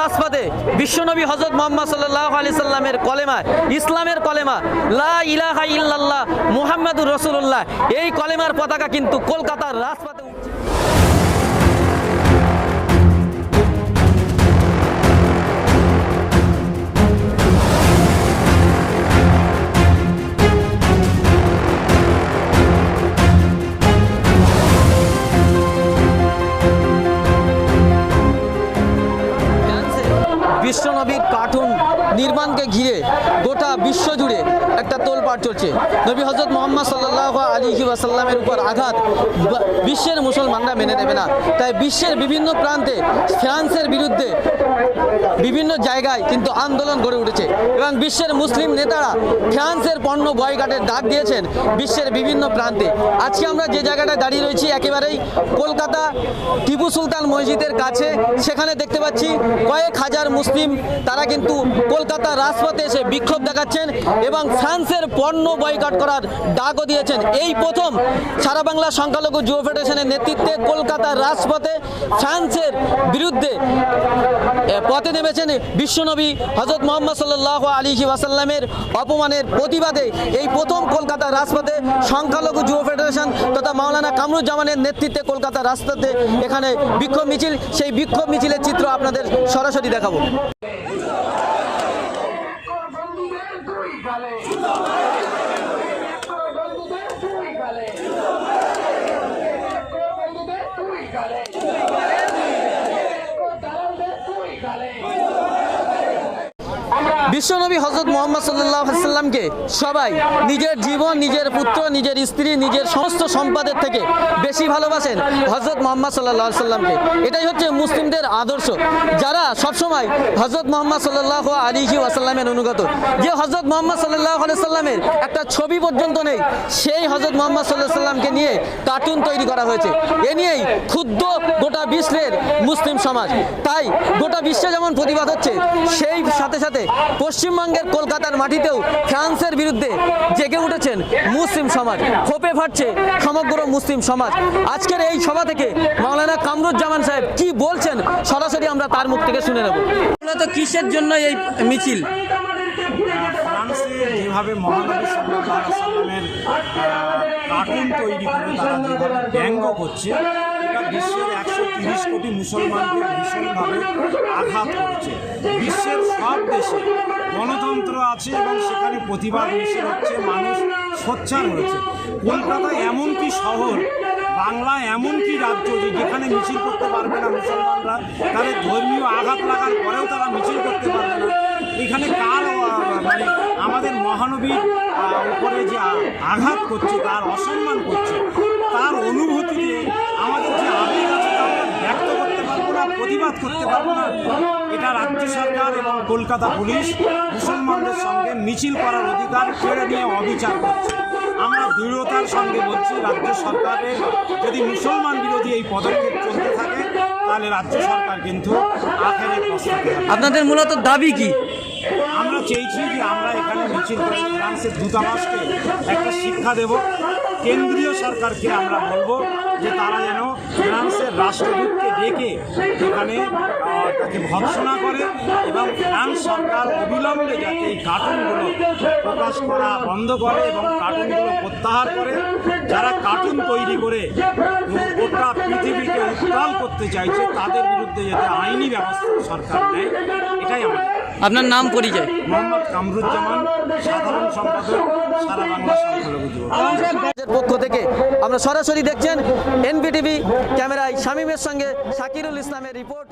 রাজপথে বিশ্বনবী হজরত মোহাম্মদ সাল্লাহ আলি সাল্লামের কলেমা, ইসলামের কলেমা, লা ইলাহা ইল্লাল্লাহ মুহাম্মাদুর রসুল্লাহ এই কলেমার পতাকা কিন্তু কলকাতার রাজপথে বিশ্বনবীর কার্টুন নির্মাণকে ঘিরে গোটা বিশ্ব জুড়ে একটা তোলপাড় চলছে। নবী হজরত মোহাম্মদ সাল্লাহ আলী ওয়াসাল্লামের উপর আঘাত বিশ্বের মুসলমানরা মেনে নেবে না। তাই বিশ্বের বিভিন্ন প্রান্তে ফ্রান্সের বিরুদ্ধে বিভিন্ন জায়গায় কিন্তু আন্দোলন গড়ে উঠেছে। এবং বিশ্বের মুসলিম নেতারা ফ্রান্সের পণ্য বয়কাটের ডাক দিয়েছেন বিশ্বের বিভিন্ন প্রান্তে। আজকে আমরা যে জায়গাটায় দাঁড়িয়ে রয়েছি একেবারেই কলকাতা টিপু সুলতান মসজিদের কাছে। সেখানে দেখতে পাচ্ছি কয়েক হাজার মুসলিম, তারা কিন্তু কলকাতা রাজপথে এসে বিক্ষোভ দেখাচ্ছেন এবং ফ্রান্সের পণ্য বয়কট করার ডাকও দিয়েছেন। এই প্রথম সারা বাংলা সংখ্যালঘু যুব ফেডারেশনের নেতৃত্বে কলকাতা রাজপথে ফ্রান্সের বিরুদ্ধে পথে নেমেছেন বিশ্বনবী হজরত মোহাম্মদ সাল্লাহ আলী ওয়াসাল্লামের অপমানের প্রতিবাদে এই প্রথম কলকাতা রাজপথে সংখ্যালঘু যুব ফেডারেশন তথা মাওলানা কামরুজ্জামানের নেতৃত্বে কলকাতা রাজপথে এখানে বিক্ষোভ মিছিল। সেই বিক্ষোভ মিছিলের চিত্র আপনাদের সরাসরি দেখাবো। বিশ্বনবী হজরত মোহাম্মদ সাল্লাহ সাল্লামকে সবাই নিজের জীবন, নিজের পুত্র, নিজের স্ত্রী, নিজের সমস্ত সম্পদের থেকে বেশি ভালোবাসেন হজরত মোহাম্মদ সাল্লাহ সাল্লামকে। এটাই হচ্ছে মুসলিমদের আদর্শ। যারা সবসময় হজরত মোহাম্মদ সাল্লাহ আলী ওয়াসাল্লামের অনুগত। যে হজরত মোহাম্মদ সাল্লাহ সাল্লামের একটা ছবি পর্যন্ত নেই, সেই হজরত মোহাম্মদ সাল্লাহ সাল্লামকে নিয়ে কার্টুন তৈরি করা হয়েছে। এ নিয়েই ক্ষুদ্র গোটা বিশ্বের মুসলিম সমাজ। তাই গোটা বিশ্বে যেমন প্রতিবাদ হচ্ছে, সেই সাথে সাথে পশ্চিমবঙ্গের কলকাতার মাটিতেও ফ্রান্সের বিরুদ্ধে জেগে উঠেছেন মুসলিম সমাজ। ক্ষোপে ফাটছে সমগ্র মুসলিম সমাজ। আজকের এই সভা থেকে মাওলানা কামরুজ্জামান সাহেব কি বলছেন সরাসরি আমরা তার মুখ থেকে শুনে নেব। মূলত কিসের জন্য এই মিছিল? যেভাবে মহানবী সাল্লাহ কার্টুন তৈরি করে তারা যেভাবে ব্যঙ্গ করছে এটা বিশ্বের একশো তিরিশ কোটি মুসলমানকে ভীষণভাবে আঘাত করেছে। বিশ্বের সব দেশে গণতন্ত্র আছে এবং সেখানে প্রতিবাদ মিছিল হচ্ছে, মানুষ সোচ্চার হয়েছে। কলকাতা এমন কি শহর বাংলা এমন কি রাজ্য যে যেখানে মিছিল করতে পারবে না মুসলমানরা, তাদের ধর্মীয় আঘাত লাগার পরেও তারা মিছিল করতে পারবে না। এখানে কার মানে আমাদের মহানবীর উপরে যে আঘাত করছে, তার অসম্মান করছে, তার অনুভূতিতে আমাদের যে আবেগ আছে তা আমরা ব্যক্ত করতে পারব না প্রতিবাদ করতে পারব না। এটা রাজ্য সরকার এবং কলকাতা পুলিশ মুসলমানদের সঙ্গে মিছিল করার অধিকার কেড়ে নিয়ে অবিচার করছে। আমরা দৃঢ়তার সঙ্গে বলছি রাজ্য সরকারের যদি মুসলমান বিরোধী এই পদক্ষেপ চলতে থাকে তাহলে রাজ্য সরকার কিন্তু আখেরে আপনাদের মূলত দাবি কি? আমরা চেয়েছি যে আমরা এখানে মিছিল করে ফ্রান্সের দূতাবাসকে একটা শিক্ষা দেব। কেন্দ্রীয় সরকারকে আমরা বলব যে তারা যেন ফ্রান্সের রাষ্ট্রদূতকে ডেকে এখানে তাকে ভৎসনা করে এবং ফ্রান্স সরকার অবিলম্বে যাতে এই কার্টুনগুলো প্রকাশ করা বন্ধ করে এবং কার্টুনগুলো প্রত্যাহার করে যারা কার্টুন তৈরি করে গোটা পৃথিবীকে উত্তাল করতে চাইছে তাদের বিরুদ্ধে যাতে আইনি ব্যবস্থা সরকার নেয় এটাই আমার আপনার নাম পরিচয়? মোহাম্মদ কামরুজ্জামান সাধারণ সম্পাদক সারা বাংলা সংখ্যালঘু যুব পক্ষ থেকে আমরা সরাসরি দেখছেন এনবিটিভি ক্যামেরায় শামীমের সঙ্গে সাকিরুল ইসলামের রিপোর্ট।